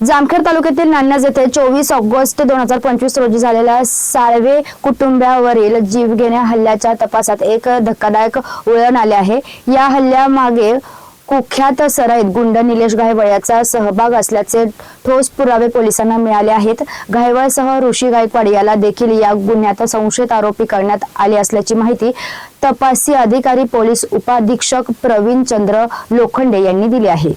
जामखेड तालुक्यातील नान्याज येथे चोवीस ऑगस्ट दोन हजार पंचवीस रोजी झालेल्या साळवे कुटुंबियावरील जीवघेण्या हल्ल्याच्या तपासात एक धक्कादायक वळण आले आहे. या हल्ल्यामागे कुख्यात सराईत गुंड निलेश गायवळ याचा सहभाग असल्याचे ठोस पुरावे पोलिसांना मिळाले आहेत. गायवळसह ऋषी गायकवाड याला देखील या गुन्ह्यात संशयित आरोपी करण्यात आले असल्याची माहिती तपासी अधिकारी पोलीस उपाधीक्षक प्रवीण चंद्र लोखंडे यांनी दिली आहे.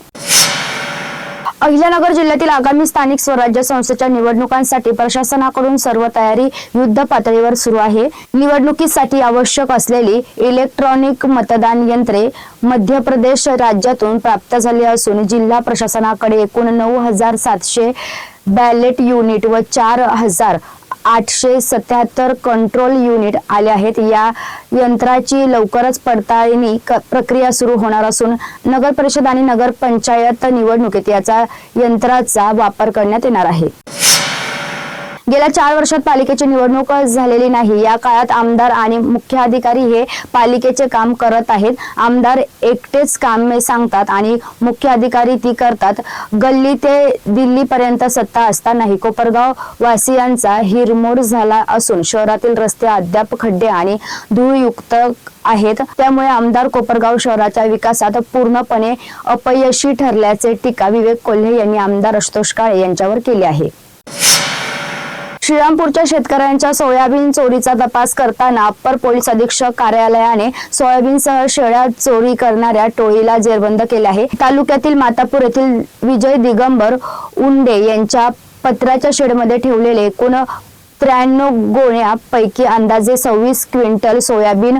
अहिल्यानगर जिल्ह्यातील आगामी स्थानिक स्वराज्य संस्थेच्या निवडणुकांसाठी प्रशासनाकडून सर्व तयारी युद्ध पातळीवर सुरू आहे. निवडणुकीसाठी आवश्यक असलेली इलेक्ट्रॉनिक मतदान यंत्रे मध्य प्रदेश राज्यातून प्राप्त झाली असून जिल्हा प्रशासनाकडे एकूण नऊ हजार सातशे बॅलेट युनिट व चार हजार आठशे सत्याहत्तर कंट्रोल युनिट आले आहेत. या यंत्राची लवकरच पडताळणी प्रक्रिया सुरू होणार असून नगर परिषद आणि नगर पंचायत निवडणुकीत याचा यंत्राचा वापर करण्यात येणार आहे. गेल्या चार वर्षात पालिकेची निवडणूक झालेली नाही. या काळात आमदार आणि मुख्य अधिकारी हे पालिकेचे काम करत आहेत. आमदार एकटेच कामे सांगतात आणि मुख्य अधिकारी ती करतात. गल्ली ते दिल्लीपर्यंत सत्ता असतानाही कोपरगाव वासियांचा हिरमोड झाला असून शहरातील रस्ते अद्याप खड्डे आणि धूळयुक्त आहेत. त्यामुळे आमदार कोपरगाव शहराच्या विकासात पूर्णपणे अपयशी ठरल्याचे टीका विवेक कोल्हे यांनी आमदार आशुतोष काळे यांच्यावर केली आहे. श्रीरामपूरच्या शेतकऱ्यांच्या सोयाबीन चोरीचा तपास करताना अप्पर पोलीस अधीक्षक कार्यालयाने सोयाबीनसह शेळ्या चोरी करणाऱ्या टोळीला जेरबंद केले आहे. तालुक्यातील मातापूर येथील विजय दिगंबर उंडे यांच्या पत्र्याच्या शेडमध्ये ठेवलेले एकूण त्र्याण्णव गोण्यापैकी अंदाजे सव्वीस क्विंटल सोयाबीन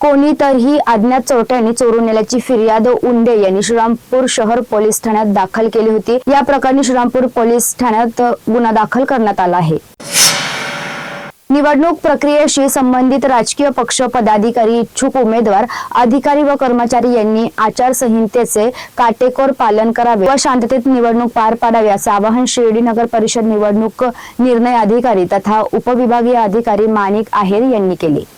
कोणीतरी अज्ञात चोरट्यांनी चोरून नेल्याची फिर्याद उंडे यांनी श्रीरामपूर शहर पोलीस ठाण्यात दाखल केली होती. या प्रकरणी श्रीरामपूर पोलीस ठाण्यात गुन्हा दाखल करण्यात आला आहे. निवडणूक प्रक्रियेशी संबंधित राजकीय पक्ष पदाधिकारी इच्छुक उमेदवार अधिकारी व कर्मचारी यांनी आचारसंहितेचे काटेकोर पालन करावे व शांततेत निवडणूक पार पाडावी असे आवाहन शिर्डी नगर परिषद निवडणूक निर्णय अधिकारी तथा उपविभागीय अधिकारी माणिक आहेर यांनी केले.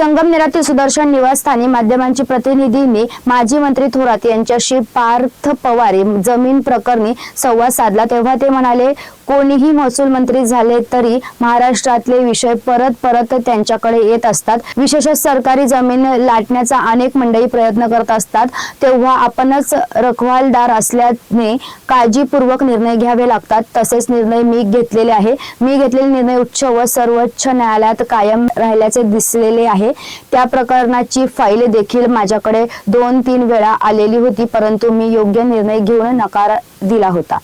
संगमनेरातील सुदर्शन निवासस्थानी माध्यमांची प्रतिनिधींनी माजी मंत्री थोरात यांच्याशी पार्थ पवार जमीन प्रकरणी संवाद साधला. तेव्हा ते म्हणाले कोणीही महसूल मंत्री झाले तरी महाराष्ट्रातले विषय परत परत त्यांच्याकडे येत असतात. विशेषतः सरकारी जमीन लाटण्याचा अनेक मंडळी प्रयत्न करत असतात. तेव्हा आपणच रखवालदार असल्याने काळजीपूर्वक निर्णय घ्यावे लागतात. तसेच निर्णय मी घेतलेले आहे. मी घेतलेले निर्णय उच्च व सर्वोच्च न्यायालयात कायम राहिल्याचे दिसलेले आहे. त्या प्रकरणाची फाईल देखील माझ्याकडे दोन तीन वेळा आलेली होती परंतु मी योग्य निर्णय घेऊन नकार दिला होता.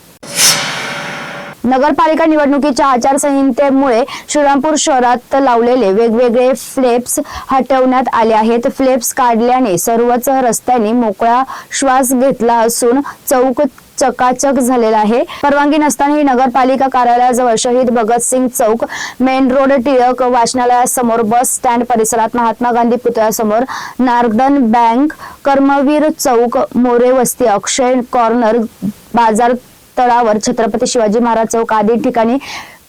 नगरपालिका निवडणुकीच्या आचारसंहितेमुळे श्रीरामपूर शहरात लावलेले वेगवेगळे फ्लेप्स हटवण्यात आले आहेत. फ्लेप्स काढल्याने सर्वच रस्त्यांनी मोकळा श्वास घेतला असून चौक चकाचक झालेला आहे. परवानगी नसतानाही नगरपालिका कार्यालयाजवळ शहीद भगतसिंग चौक मेन रोड टिळक वाचनालयासमोर बस स्टँड परिसरात महात्मा गांधी पुतळ्यासमोर नार्दन बँक कर्मवीर चौक मोरे वस्ती अक्षय कॉर्नर बाजार तळावर छत्रपती शिवाजी महाराज चौक आदी ठिकाणी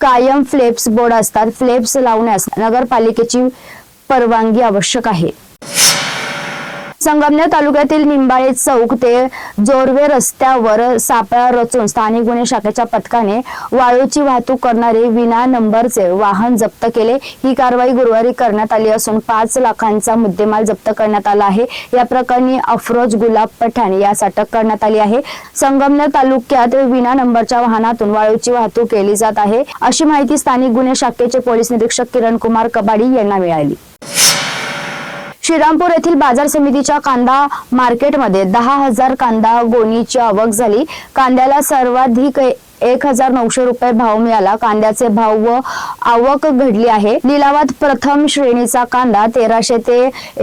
कायम फ्लेप्स बोर्ड असतात. फ्लेप्स लावण्यास नगरपालिकेची परवानगी आवश्यक आहे. संगमनेर तालुक्यातील निंबाळे चौक ते जोरवे रस्त्यावर सापळा रचून स्थानिक गुन्हे शाखेच्या पथकाने वाळूची वाहतूक करणारे विना नंबरचे वाहन जप्त केले. ही कारवाई गुरुवारी करण्यात आली असून पाच लाखांचा मुद्देमाल जप्त करण्यात आला आहे. या प्रकरणी अफरोज गुलाब पठाण यास अटक करण्यात आली आहे. संगमनेर तालुक्यात विना नंबरच्या वाहनातून वाळूची वाहतूक केली जात आहे. अशी माहिती स्थानिक गुन्हे शाखेचे पोलीस निरीक्षक किरण कुमार कबाडी यांना मिळाली. श्रीरामपूर येथील बाजार समितीच्या कांदा मार्केटमध्ये दहा हजार कांदा गोणीची आवक झाली. कांद्याला सर्वाधिक एक हजार नऊशे रुपये भाव मिळाला. कांद्याचे भाव व आवक घडली आहे. लिलावात प्रथम श्रेणीचा कांदा तेराशे ते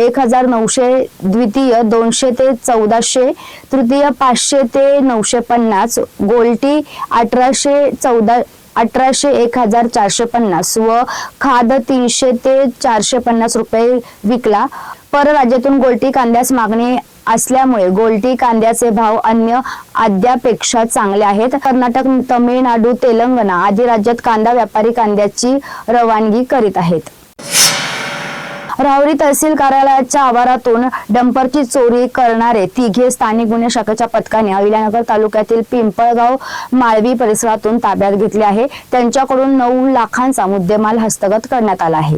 एक हजार नऊशे द्वितीय दोनशे ते चौदाशे तृतीय पाचशे ते नऊशे पन्नास गोल्टी अठराशे चौदा अठराशे एक हजार चारशे पन्नास व खाद तीनशे ते चारशे पन्नास रुपये विकला. परराज्यातून गोल्टी कांद्यास मागणी असल्यामुळे गोल्टी कांद्याचे भाव अन्य आद्यापेक्षा चांगले आहेत. कर्नाटक तमिळनाडू तेलंगणा आदी राज्यात कांदा व्यापारी कांद्याची रवानगी करीत आहेत. राहुरी तहसील कार्यालयाच्या आवारातून डंपरची चोरी करणारे तिघे स्थानिक गुन्हे शाखेच्या पथकाने अहिल्यानगर तालुक्यातील पिंपळगाव माळवी परिसरातून ताब्यात घेतले आहे. त्यांच्याकडून नऊ लाखांचा मुद्देमाल हस्तगत करण्यात आला आहे.